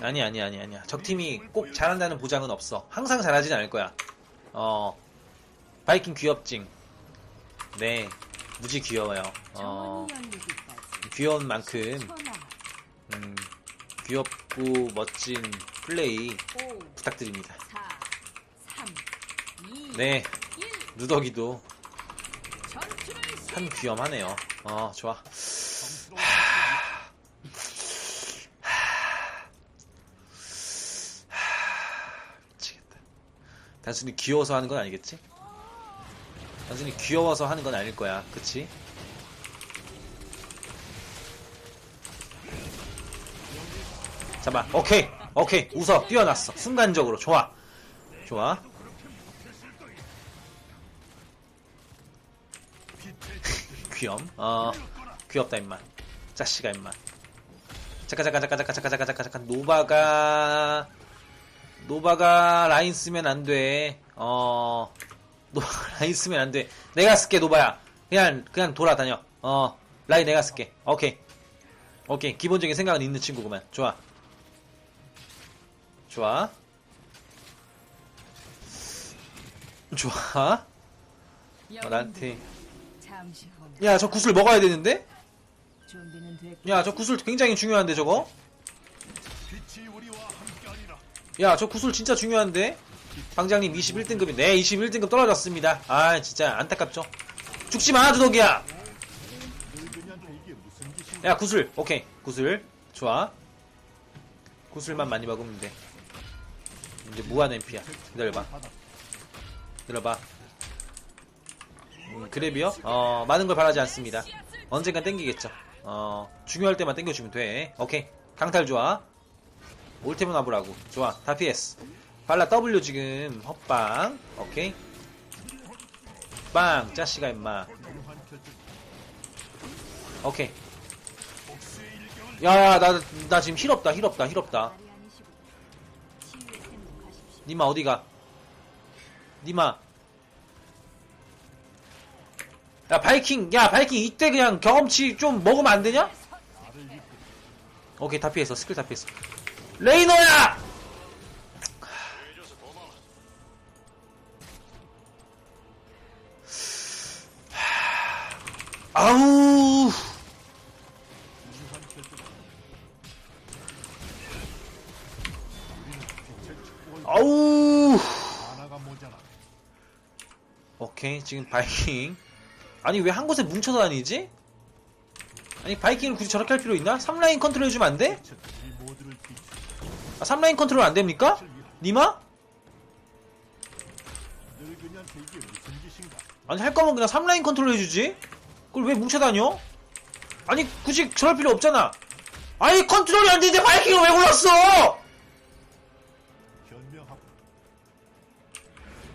아니 아니 아니 아니야. 적 팀이 꼭 잘한다는 보장은 없어. 항상 잘하진 않을 거야. 어 바이킹 귀엽징. 네 무지 귀여워요. 어 귀여운 만큼 음, 귀엽고 멋진 플레이 5 부탁드립니다. 4 3 2네1 누더기도 한 귀염하네요. 어 좋아. 미치겠다. 단순히 귀여워서 하는 건 아니겠지? 단순히 귀여워서 하는 건 아닐 거야. 그치? 잡아. 오케이. 오케이. 웃어. 뛰어났어. 순간적으로. 좋아. 좋아. 귀염. 어. 귀엽다, 임마. 자식아, 임마. 잠깐, 잠깐, 잠깐, 잠깐, 잠깐, 잠깐, 잠깐, 잠깐. 노바가, 노바가 라인 쓰면 안 돼. 어. 노바가 라인 쓰면 안 돼. 내가 쓸게, 노바야. 그냥, 그냥 돌아다녀. 어. 라인 내가 쓸게. 오케이. 오케이. 기본적인 생각은 있는 친구구만. 좋아. 좋아. 좋아. 어, 나한테. 야, 저 구슬 먹어야 되는데? 야, 저 구슬 굉장히 중요한데, 저거? 야, 저 구슬 진짜 중요한데? 방장님 21등급이, 네, 21등급 떨어졌습니다. 아, 진짜 안타깝죠? 죽지 마, 두덕이야! 늙은이한테 이게 무슨 짓인가? 야, 구슬. 오케이. 구슬. 좋아. 구슬만 많이 먹으면 돼. 이제 무한 MP야. 기다려봐. 기다려봐. 음, 그랩이요? 어, 많은 걸 바라지 않습니다. 언젠간 땡기겠죠. 어, 중요할 때만 땡겨주면 돼. 오케이. 강탈 좋아. 올 테면 와보라고. 좋아. 다 PS. 발라 W 지금 헛방. 오케이. 빵. 짜씨가 임마. 오케이. 야야 나 나 지금 힐 없다 힐 없다 힐 없다 니마 어디가 니마 야 바이킹 야 바이킹 이때 그냥 경험치 좀 먹으면 안 되냐? 오케이 다 피했어 스킬 다 피했어 레이너야! 아우 아우. 오케이 지금 바이킹 아니 왜 한 곳에 뭉쳐서 다니지? 아니 바이킹을 굳이 저렇게 할 필요 있나? 3라인 컨트롤 해주면 안 돼? 아 3라인 컨트롤 안 됩니까? 니마? 아니 할 거면 그냥 3라인 컨트롤 해주지 그걸 왜 뭉쳐 다녀? 아니 굳이 저럴 필요 없잖아 아니 컨트롤이 안 되는데 바이킹을 왜 골랐어?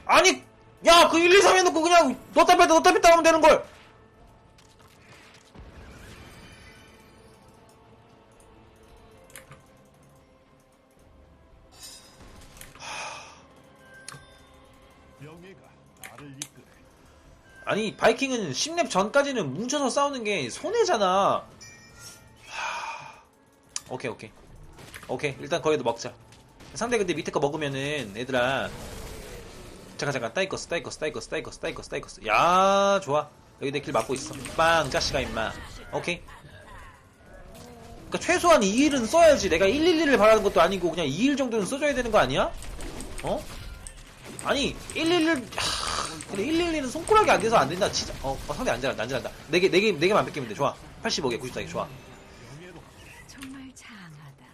아니 야 그 1, 2, 3 해놓고 그냥 넣다 뺐다 넣다 뺐다 하면 되는걸 아니 바이킹은 10렙 전까지는 뭉쳐서 싸우는 게 손해잖아. 하... 오케이 오케이. 오케이 일단 거기도 먹자. 상대 근데 밑에 거 먹으면은 얘들아. 잠깐 잠깐. 따이커스 따이커스 따이커스 따이커스 따이커스 따이커스 야 좋아. 여기 내 길 막고 있어. 빵 짜시가 임마. 오케이. 그니까 최소한 2일은 써야지. 내가 111을 바라는 것도 아니고 그냥 2일 정도는 써줘야 되는 거 아니야? 어? 아니 111 하... 근데 111은 손가락이 안 돼서 안 된다 진짜 어, 어 상대 안 잘한다 안 잘한다 4개 4개 4개만 뺏기면 돼 좋아 85개 94개 좋아 정말 장하다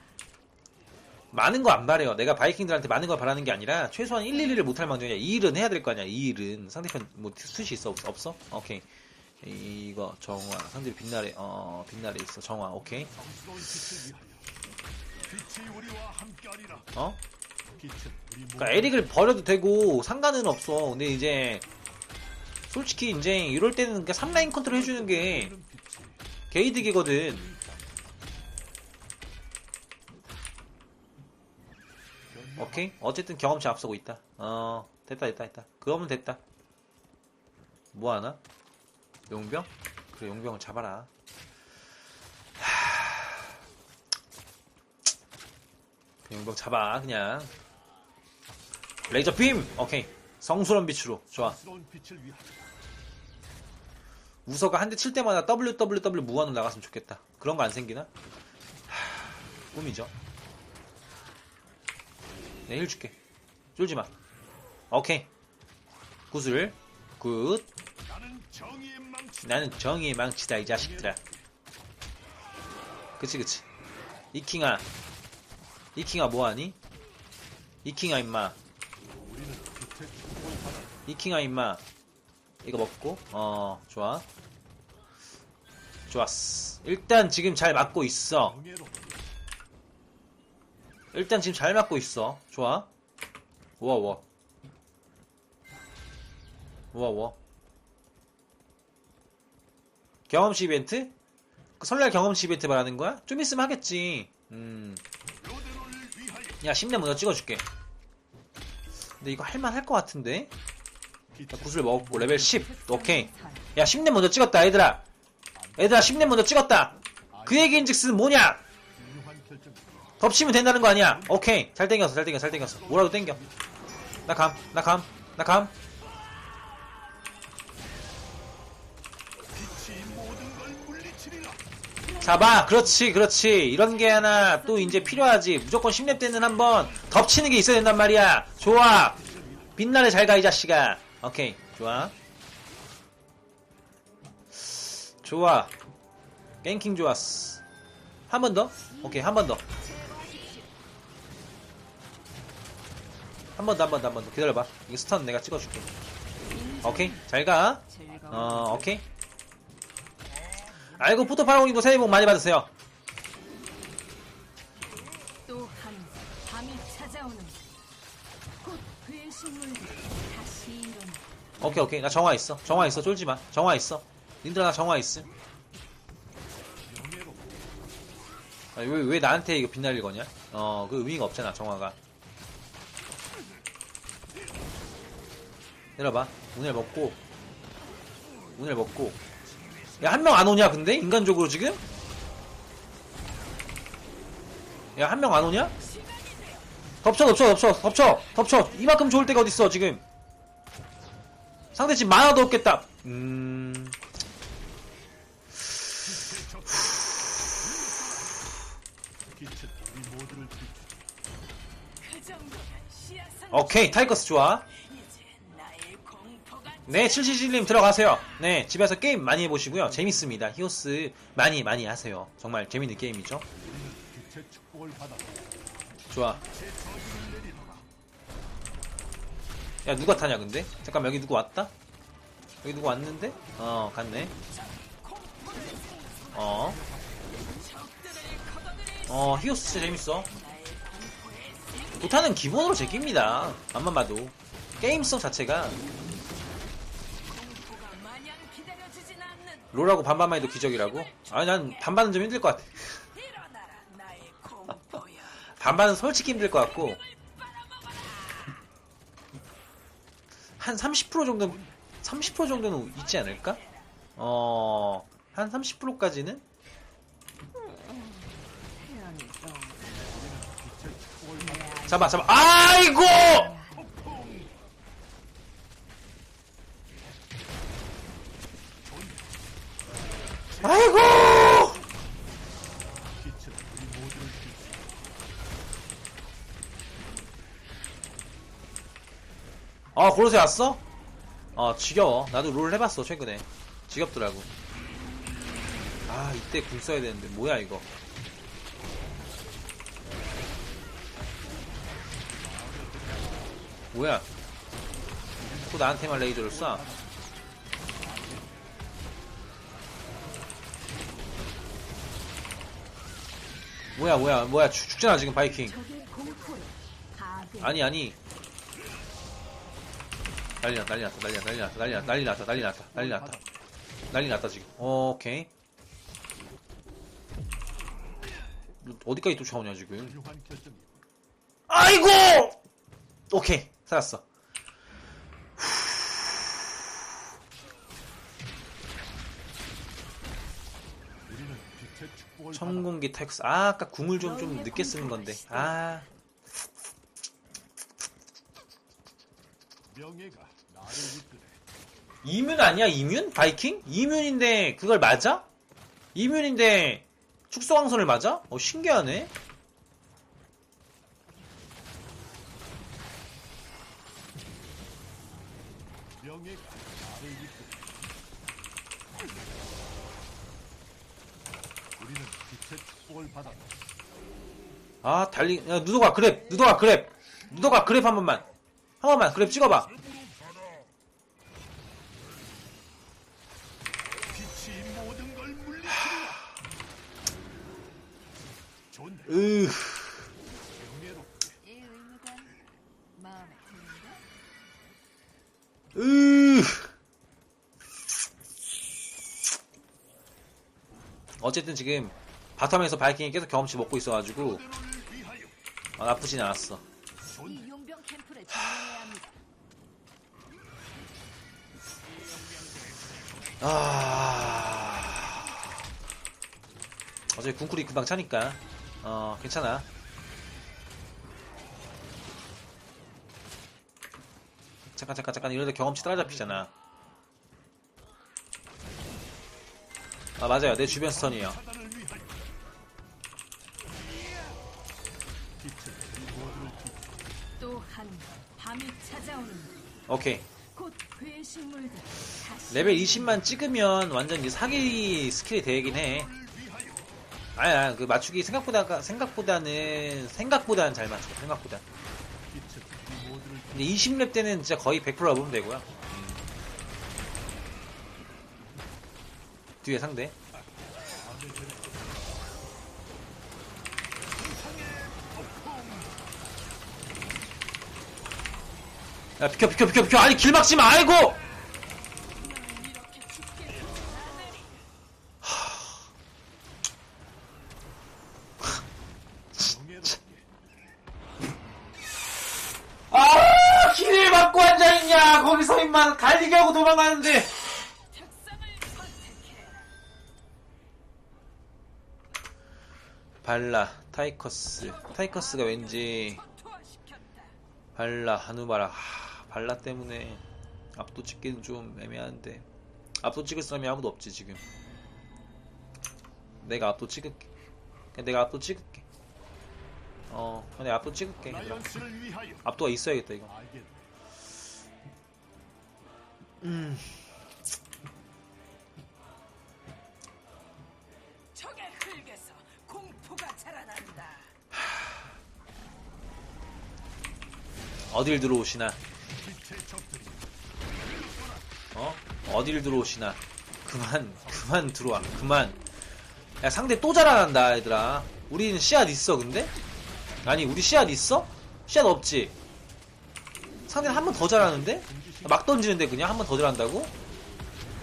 많은 거 안 바래요. 내가 바이킹들한테 많은 걸 바라는 게 아니라 최소한 111을 못할 망정이야. 2일은 해야 될 거 아니야. 2일은 상대편 뭐 숱이 있어 없어? 없 어? 오케이. 이거 정화 상대 빛나래 어 빛나래 있어 정화 오케이. 어 그러니까 에릭을 버려도 되고 상관은 없어. 근데 이제 솔직히 이제 이럴 때는 그냥 3라인 컨트롤 해주는 게 게이득이거든. 오케이? 어쨌든 경험치 앞서고 있다. 어 됐다 됐다 됐다. 그거면 됐다. 뭐 하나? 용병? 그래 용병을 잡아라. 하... 용병 잡아 그냥 레이저 빔! 오케이. 성스러운 빛으로. 좋아. 우서가 한 대 칠 때마다 WWW 무한으로 나갔으면 좋겠다. 그런 거 안 생기나? 하, 꿈이죠. 내힐 줄게. 쫄지 마. 오케이. 굿을 굿. 나는 정의의 망치다 이 자식들아. 그치 그치. 이킹아. 이킹아 뭐하니? 이킹아 임마 우리는 빛의 축복을 받아 이킹아 임마. 이거 먹고. 어 좋아. 좋았어. 일단 지금 잘 맞고 있어. 일단 지금 잘 맞고 있어. 좋아. 우와 우와. 우와 우와. 경험치 이벤트? 그 설날 경험치 이벤트 말하는 거야? 좀 있으면 하겠지. 음. 야, 10렙 먼저 찍어줄게. 근데 이거 할만할 것 같은데? 자, 구슬 먹었고, 레벨 10. 오케이. 야, 10렙 먼저 찍었다, 얘들아. 얘들아, 10렙 먼저 찍었다. 그 얘기인 즉슨 뭐냐? 덮치면 된다는 거 아니야? 오케이. 잘 땡겼어, 잘 땡겼어, 잘 땡겼어. 뭐라도 땡겨. 나 감, 나 감, 나 감. 잡아. 그렇지, 그렇지. 이런 게 하나 또 이제 필요하지. 무조건 10렙 때는 한번 덮치는 게 있어야 된단 말이야. 좋아. 빛나래 잘 가, 이 자식아. 오케이. 좋아. 좋아. 갱킹 좋았어. 한 번 더? 오케이, 한 번 더. 한 번 더, 한 번 더, 한 번 더. 기다려봐. 이거 스턴 내가 찍어줄게. 오케이. 잘 가. 즐거운 어, 오케이. 아이고, 포토파라오님도 새해 복 많이 받으세요. 오케이, 오케이. 나 정화 있어. 정화 있어. 쫄지 마. 정화 있어. 님들 나 정화 있음. 아, 왜, 왜 나한테 이거 빛날릴 거냐? 어, 그 의미가 없잖아, 정화가. 내려봐. 오늘 먹고. 오늘 먹고. 야, 한 명 안 오냐, 근데? 인간적으로 지금? 야, 한 명 안 오냐? 덮쳐, 덮쳐, 덮쳐, 덮쳐, 덮쳐. 이만큼 좋을 때가 어딨어, 지금. 상대 집 만화도 없겠다. 음. 오케이, 타이커스 좋아. 네, 777님 들어가세요. 네, 집에서 게임 많이 해보시고요. 재밌습니다. 히오스 많이 많이 하세요. 정말 재밌는 게임이죠. 좋아. 야, 누가 타냐, 근데? 잠깐, 여기 누구 왔다? 여기 누구 왔는데? 어, 갔네. 어. 어, 히오스 진짜 재밌어. 도타는 기본으로 제깁니다. 앞만 봐도. 게임성 자체가 롤하고 반반만 해도 기적이라고? 아니, 난 반반은 좀 힘들 것 같아. 반반은 솔직히 힘들 것 같고 한 30% 정도 30% 정도는 있지 않을까? 어, 한 30%까지는? 태양이 떠 빛의 축복을 받아 잡아 잡아. 아이고! 아이고 아 고로세 왔어? 어 지겨워. 나도 롤 해봤어 최근에. 지겹더라고. 아 이때 궁 써야 되는데. 뭐야 이거? 뭐야? 또 나한테만 레이저를 쏴? 뭐야 뭐야 뭐야. 죽, 죽잖아 지금 바이킹. 아니 아니 난리 났다 난리 났다 난리 났다 난리 났다 난리 났다 난리 났다 난리 났다. 난리 났다 지금. 오케이. 어디까지 쫓아오냐 지금? 아이고! 오케이. 살았어. 청공기 텍스. 아, 아까 궁을 좀 좀 늦게 쓰는 건데. 아. 명예가 이뮨 아니야 이뮨? 바이킹? 이뮨인데 그걸 맞아? 이뮨인데 축소광선을 맞아? 어 신기하네. 아 달리 야 누더가 그랩 누더가 그랩 누더가 그랩 한 번만 한 번만 그랩 찍어봐 빛이 모든 걸 물리치리라. 좋네. 으 명예롭게. 이 의무가 마음에 드는데? 으 어쨌든 지금 바텀에서 바이킹이 계속 경험치 먹고 있어가지고. 아, 나쁘진 않았어. 아. 어차피 궁쿨이 금방 차니까. 어 괜찮아. 잠깐 잠깐 잠깐. 이러다 경험치 따라잡히잖아 아 맞아요 내 주변 스턴이에요. 또한 밤이 찾아오는 오케이 곧 괴식물들 다시 레벨 20만 찍으면 완전 이제 사기 스킬이 되긴 해. 아야 그 맞추기 생각보다 생각보다는 생각보다는 잘 맞춰 생각보다. 근데 20렙 때는 진짜 거의 100% 잡으면 되고요. 뒤에 상대. 야 비켜 비켜 비켜 비켜. 아니 길 막지 마 아이고! 이렇게 죽게 명예롭게. 아 길을 막고 앉아있냐. 거기서 임만 달리기 하고 도망가는데 발라 타이커스. 타이커스가 왠지. 발라 한우바라. 하, 발라 때문에 압도 찍기는 좀 애매한데. 압도 찍을 사람이 아무도 없지 지금. 내가 압도 찍을게. 내가 압도 찍을게. 어 내가 압도 찍을게. 압도가 있어야겠다 이거. 알 어딜 들어오시나? 어? 어딜 들어오시나? 그만 그만 들어와 그만. 야 상대 또 자라난다 얘들아. 우리는 씨앗 있어 근데? 아니 우리 씨앗 있어? 씨앗 없지? 상대는 한 번 더 자라는데? 막 던지는데 그냥 한 번 더 자란다고?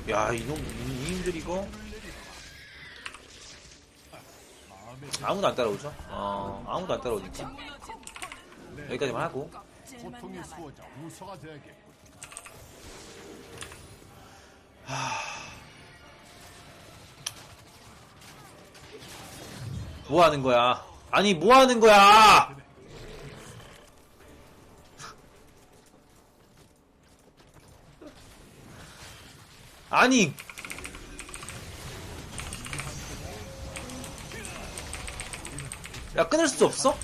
야 이놈 이님들 이거. 아무도 안 따라오죠? 어 아무도 안 따라오니까. 여기까지만 하고 고통의 남아. 수호자 우서가 되겠군. 뭐 하는 거야 아니 뭐 하는 거야 아니 야 끊을 수 없어?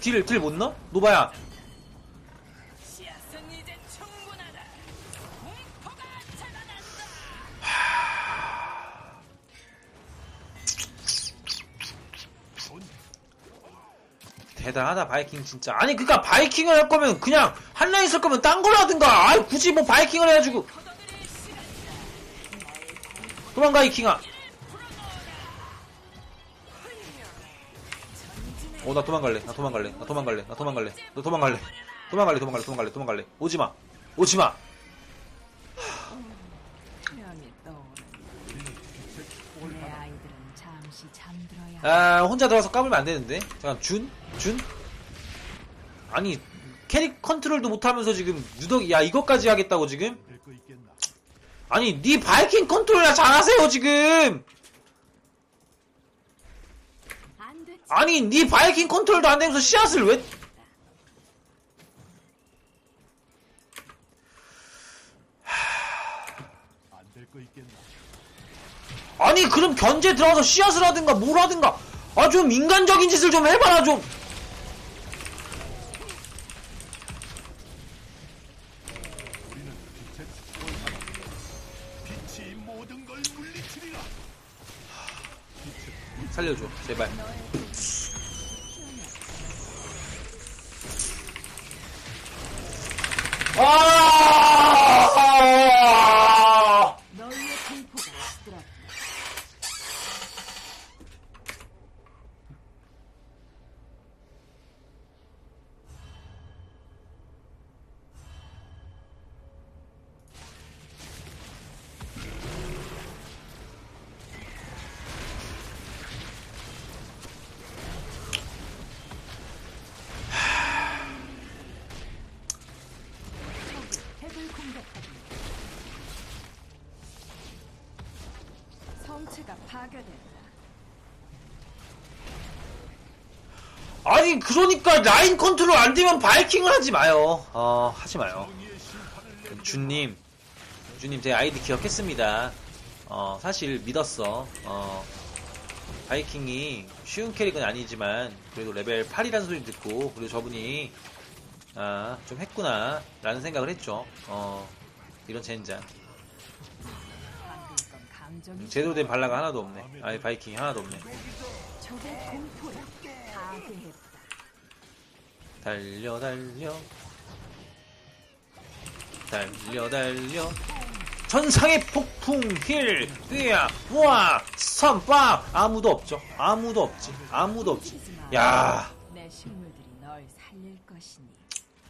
딜 딜 못 넣어? 노바야 대단하다 바이킹 진짜. 아니 그니까 바이킹을 할 거면 그냥 한라인 쓸 거면 딴 걸 하든가. 아이 굳이 뭐 바이킹을 해가지고. 도망가 이 킹아. 어나 도망갈래. 나 도망갈래. 나 도망갈래. 나 도망갈래. 너 도망갈래 도망갈래. 도망갈래 도망갈래 도망갈래. 오지마. 오지마 면이 떠오르는 내 아이들은 잠시 잠들어야 아 혼자 들어가서 까불면 안 되는데 잠깐 준? 준? 아니 캐릭 컨트롤도 못하면서 지금 유덕 야 이것까지 하겠다고 지금? 아니 니 바이킹 컨트롤이나 잘하세요 지금. 아니 니 바이킹 컨트롤도 안 되면서 씨앗을 왜 거 있겠나? 아니 그럼 견제 들어가서 씨앗을 하든가 뭘 하든가. 아 좀 인간적인 짓을 좀 해봐라 좀 파괴된다. 아니 그러니까 라인 컨트롤 안 되면 바이킹을 하지 마요. 어 하지 마요. 준님. 준님 제 아이디 기억했습니다. 어 사실 믿었어. 어 바이킹이 쉬운 캐릭은 아니지만 그래도 레벨 8이라는 소리 듣고 그리고 저분이 아 좀 했구나 라는 생각을 했죠. 어 이런 젠장 제대로 된 발라가 하나도 없네. 아니 바이킹이 하나도 없네. 달려 달려. 달려 달려. 전상의 폭풍 힐 으야 우와 선빵 아무도 없죠. 아무도 없지. 아무도 없지. 야.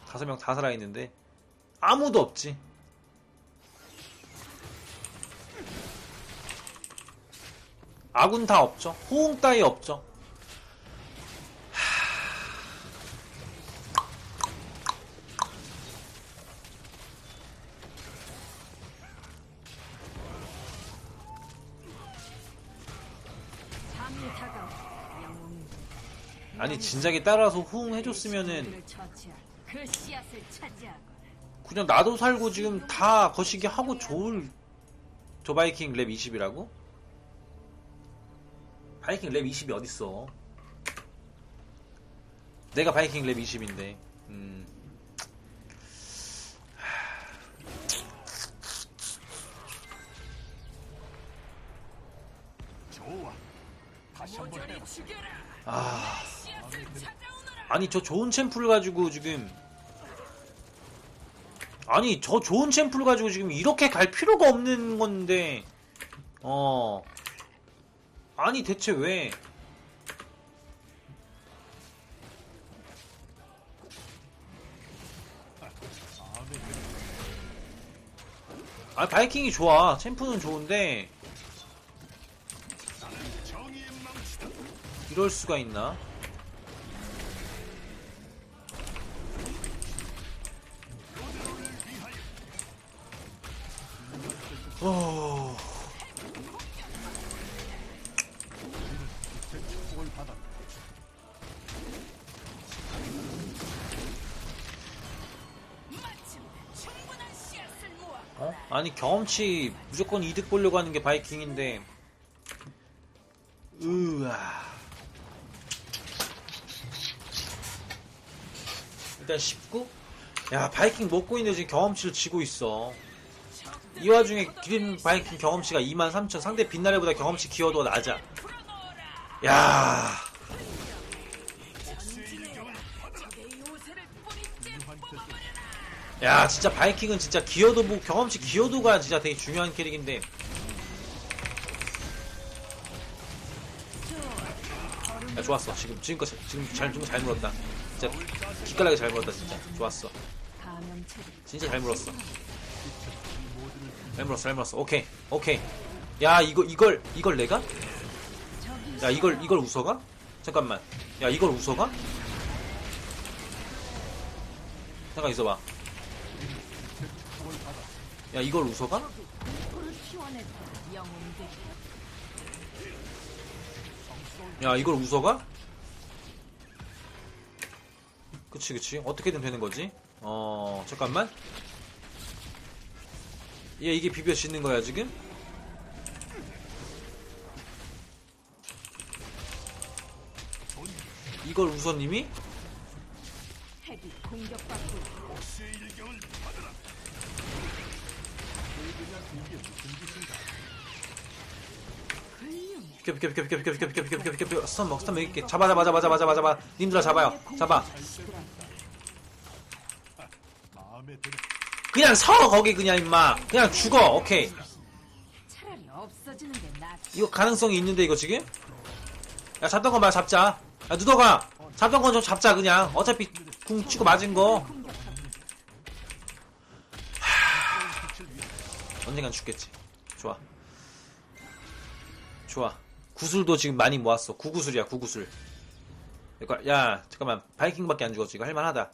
다섯 명 다 살아있는데 아무도 없지 아군 다 없죠 호응 따위 없죠 아니 진작에 따라서 호응해줬으면은 그 그냥 나도 살고 지금 다 거시기 하고 좋을 저 바이킹 랩 20이라고? 바이킹 랩 20이 어딨어? 내가 바이킹 랩 20인데. 음. 아. 아니 저 좋은 챔프를 가지고 지금 아니 저 좋은 챔프를 가지고 지금 이렇게 갈 필요가 없는 건데. 어 아니 대체 왜? 아 바이킹이 좋아. 챔프는 좋은데. 이럴 수가 있나? 어... 아니 경험치 무조건 이득 보려고 하는 게 바이킹인데. 으아. 일단 19? 야 바이킹 먹고 있는데 지금 경험치를 지고 있어. 이 와중에 기린 바이킹 경험치가 23,000 상대 빛나래보다 경험치 기여도가 낮아. 야 야 진짜 바이킹은 진짜 기여도 뭐 경험치 기여도가 진짜 되게 중요한 캐릭인데. 야 좋았어. 지금 지금껏 지금 잘 지금 잘 물었다. 진짜 기깔나게 잘 물었다 진짜. 좋았어. 진짜 잘 물었어. 잘 물었어 잘 물었어. 오케이 오케이. 야 이거 이걸 이걸 내가? 야 이걸 이걸 웃어가? 잠깐만. 야 이걸 웃어가? 잠깐 있어봐 야 이걸 웃어가? 야 이걸 웃어가? 그치 그치 어떻게든 되는 거지 어 잠깐만 얘 이게 비벼 씻는거야 지금? 이걸 웃어 님이? 비켜 비켜 비켜 비켜 비켜 비켜 비켜 비켜 비켜 비켜 스턴 먹 스턴 먹일게 잡아 잡아 잡아 잡아 잡아 잡아 님들아 잡아요 잡아 마음에 드는 그냥 서 거기 그냥 임마. 그냥 죽어 오케이. 차라리 없어지는 게 낫지. 이거 가능성이 있는데 이거 지금? 야 잡던 거 말 잡자. 야 누더가. 잡던 건 좀 잡자 그냥. 어차피 궁 치고 맞은 거 공격받고 언젠간 죽겠지. 좋아. 좋아. 구슬도 지금 많이 모았어. 구구슬이야 구구슬. 이거 야 잠깐만. 바이킹밖에 안 죽었지. 이거 할만하다.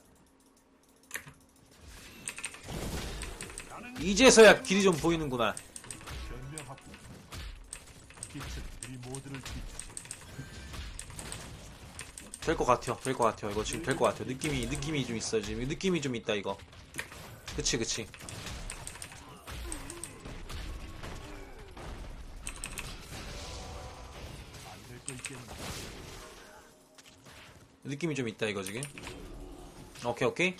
이제서야 길이 좀 보이는구나. 될 것 같아요. 될 것 같아요. 이거 지금 될 것 같아요. 느낌이 느낌이 좀 있어 지금. 느낌이 좀 있다 이거. 그치 그치 느낌이 좀 있다 이거 지금. 오케이 오케이.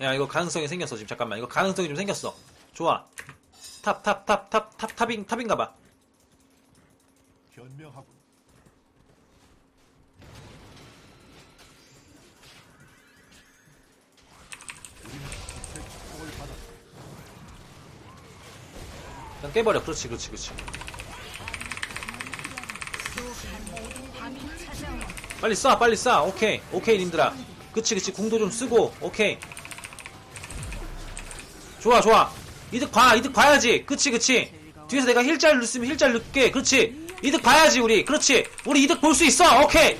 야 이거 가능성이 생겼어 지금. 잠깐만. 이거 가능성이 좀 생겼어. 좋아. 탑 탑 탑 탑 탑 탑인 탑인가봐. 변명하고 우리는 빛의 축복을 받아 그냥 깨버려. 그렇지 그렇지 그렇지. 빨리 쏴 빨리 쏴. 오케이 오케이 님들아. 그치 그치. 궁도 좀 쓰고 오케이. 좋아 좋아. 이득 봐 이득 봐야지. 그치 그치. 뒤에서 내가 힐잘 넣으면 힐잘 넣게. 그렇지 이득 봐야지 우리. 그렇지. 우리 이득 볼 수 있어. 오케이.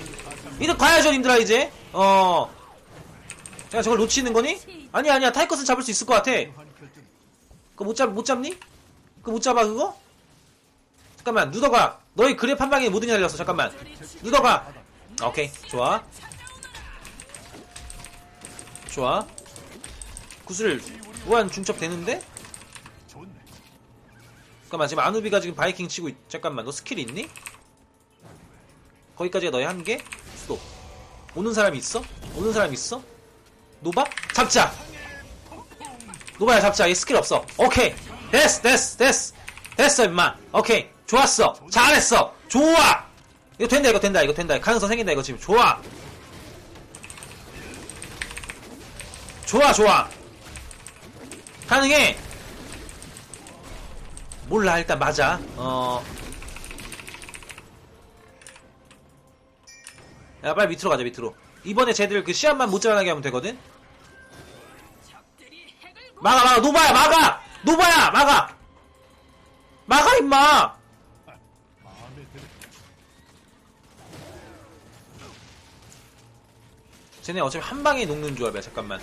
이득 봐야죠 님들아 이제. 어. 야, 저걸 놓치는 거니? 아니야, 아니야. 타이커스는 잡을 수 있을 것 같아. 그거 못 잡, 못 잡니? 그거 못 잡아, 그거? 잠깐만, 누더가. 너희 그랩 한 방에 모든 게 달렸어. 잠깐만. 누더가. 오케이, 좋아. 좋아. 구슬, 무한 중첩 되는데? 잠깐만, 지금 아누비가 지금 바이킹 치고 있, 잠깐만, 너 스킬 있니? 거기까지가 너의 한계? 스톱. 오는 사람 있어? 오는 사람 있어? 노바? 잡자! 노바야 잡자. 얘 스킬 없어. 오케이. 됐어, 됐어, 됐어. 됐어, 임마. 오케이. 좋았어. 잘했어. 좋아! 이거 된다, 이거 된다, 이거 된다. 가능성 생긴다, 이거 지금. 좋아. 좋아, 좋아. 가능해. 몰라, 일단 맞아. 어. 야, 빨리 밑으로 가자, 밑으로. 이번에 쟤들 그 시합만 못 자라나게 하면 되거든? 막아, 막아, 노바야, 막아! 노바야, 막아! 막아, 임마! 쟤네 어차피 한 방에 녹는 조합이야, 잠깐만.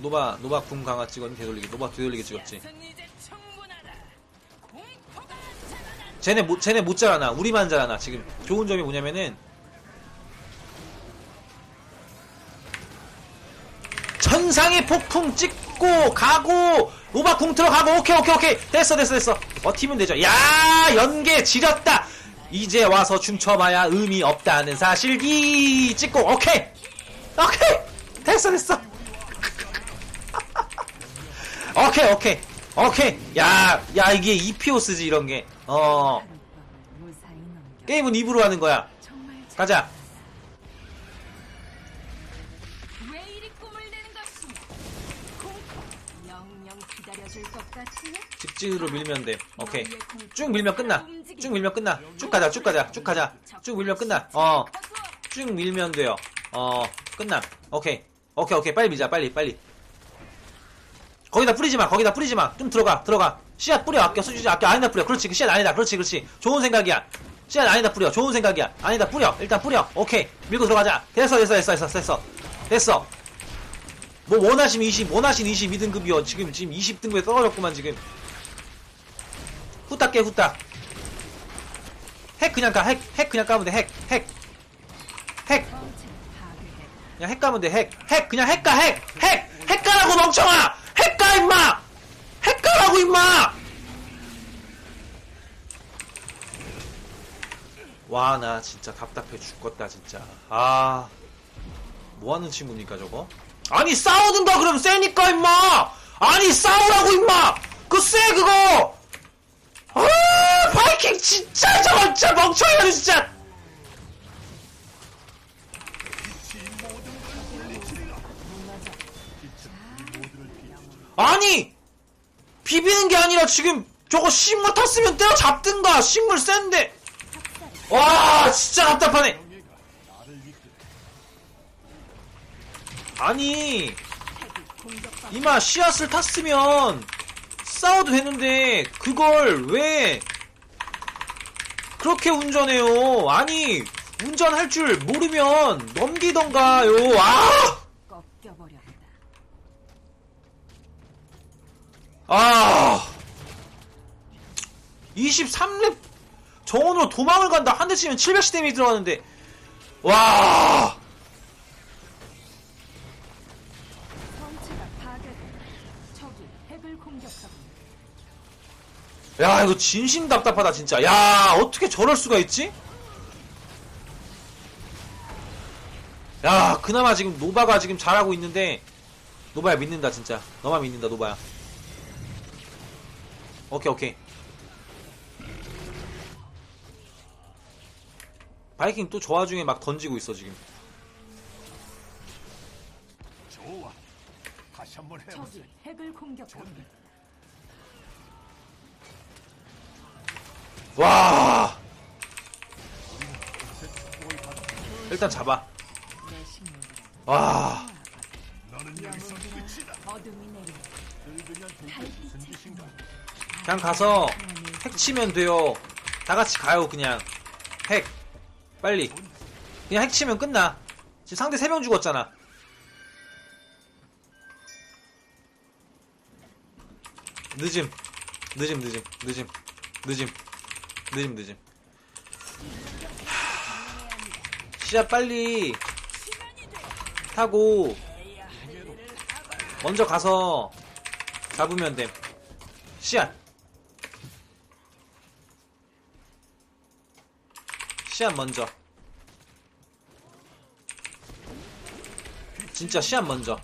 노바, 노바 궁 강화 찍었니? 되돌리기. 노바 되돌리기 찍었지. 쟤네 못, 쟤네 못 자라나. 우리만 자라나. 지금 좋은 점이 뭐냐면은, 천상의 폭풍 찍고, 가고, 노바 궁 들어가고, 오케이, 오케이, 오케이. 됐어, 됐어, 됐어. 버티면 되죠. 야, 연계 지렸다! 이제 와서 춤춰봐야 의미 없다는 사실기 찍고, 오케이! 오케이! 됐어, 됐어. 오케이, 오케이. 오케이. 야, 야, 이게 이피오스지, 이런 게. 어. 게임은 입으로 하는 거야. 가자. 직진으로 밀면 돼. 오케이. 쭉 밀면 끝나. 쭉 밀면 끝나. 쭉 가자, 쭉 가자, 쭉 가자. 쭉 밀면 끝나. 어. 쭉 밀면 돼요. 어. 끝나. 오케이. 오케이, 오케이. 빨리 밀자, 빨리, 빨리. 거기다 뿌리지 마, 거기다 뿌리지 마. 좀 들어가, 들어가. 씨앗 뿌려, 아껴, 수주지 아껴, 안에다 뿌려. 그렇지, 그 씨앗 아니다. 그렇지, 그렇지. 좋은 생각이야. 씨앗 안에다 뿌려. 좋은 생각이야. 안에다 뿌려. 일단 뿌려. 오케이. 밀고 들어가자. 됐어, 됐어, 됐어, 됐어, 됐어. 됐어. 뭐 원하심 20, 원하심 20 2등급이요. 지금 지금 20등급에 떨어졌구만 지금. 후딱 깨 후딱. 핵 그냥 가. 핵, 핵 그냥 까면 돼. 핵, 핵. 핵. 그냥 핵 까면 돼. 핵. 핵 그냥 핵 가. 핵. 핵. 핵 가라고 멍청아. 핵 가 임마. 핵 가라고 임마. 와 나 진짜 답답해 죽겠다 진짜. 아. 뭐 하는 친구입니까 저거? 아니, 싸우든가 그럼 세니까, 임마! 아니, 싸우라고, 임마! 그 쎄, 그거! 아, 바이킹 진짜 저거 진짜 멍청이야, 진짜! 아니! 비비는 게 아니라 지금 저거 식물 탔으면 때려 잡든가! 식물 센데! 와, 진짜 답답하네! 아니, 이마 씨앗을 탔으면 싸워도 되는데 그걸 왜 그렇게 운전해요? 아니 운전할 줄 모르면 넘기던가요. 아. 아, 23렙 정원으로 도망을 간다. 한 대 치면 700시 데미지 들어가는데 와, 야 이거 진심 답답하다 진짜. 야 어떻게 저럴 수가 있지? 야 그나마 지금 노바가 지금 잘하고 있는데 노바야 믿는다 진짜. 너만 믿는다 노바야. 오케이 오케이. 바이킹 또 저 와중에 막 던지고 있어 지금. 좋아 다시 한번 해보자 적이 핵을 공격하고 체 무슨 짓인가 그냥 가서 핵 치면 돼요. 다 같이 가요, 그냥. 핵. 빨리. 그냥 핵 치면 끝나. 지금 상대 3명 죽었잖아. 늦음. 늦음, 늦음, 늦음. 늦음. 늦음, 늦음. 하... 시야 빨리 타고 먼저 가서 잡으면 됨. 씨앗. 씨앗 먼저. 진짜 씨앗 먼저.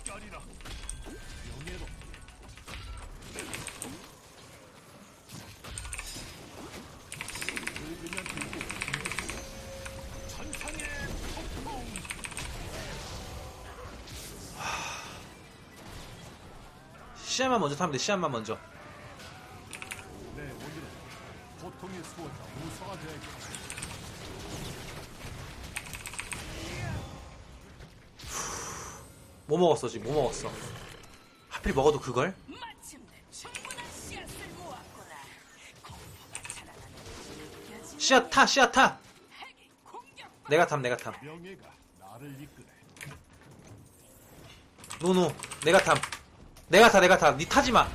씨앗만 먼저 타면 돼. 씨앗만 먼저. 네 수호자 뭐 먹었어 지금? 뭐 먹었어? 하필 먹어도 그걸? 마침내 충분한 씨앗을 모았구나. 공포가 자라나는 것이 느껴지는 씨앗 타. 씨앗 타. 핵이 공격 내가 탐. 내가 탐. 명예가 나를 이끄네 노노. 내가 탐. 내가 타. 내가 타. 니 타지 마.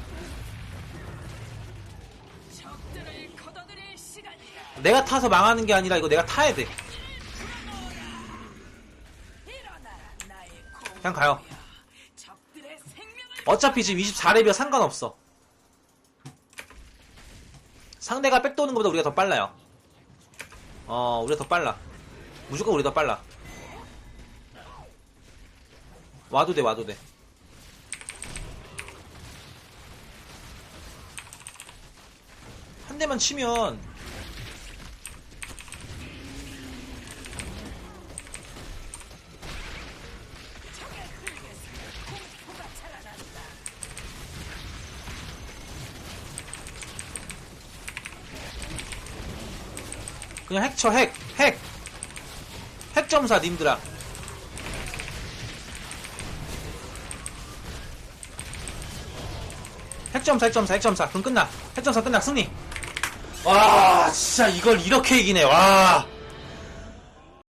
내가 타서 망하는 게 아니라 이거 내가 타야 돼. 그냥 가요. 어차피 지금 24렙이라 상관없어. 상대가 백 도는 것보다 우리가 더 빨라요. 어, 우리가 더 빨라. 무조건 우리가 더 빨라. 와도 돼, 와도 돼. 대만 치면. 그냥 핵 쳐, 핵, 핵! 핵점사, 님들아. 핵점사, 핵점사, 핵점사. 그럼 끝나. 핵점사 끝나, 승리. 와, 진짜 이걸 이렇게 이기네, 와.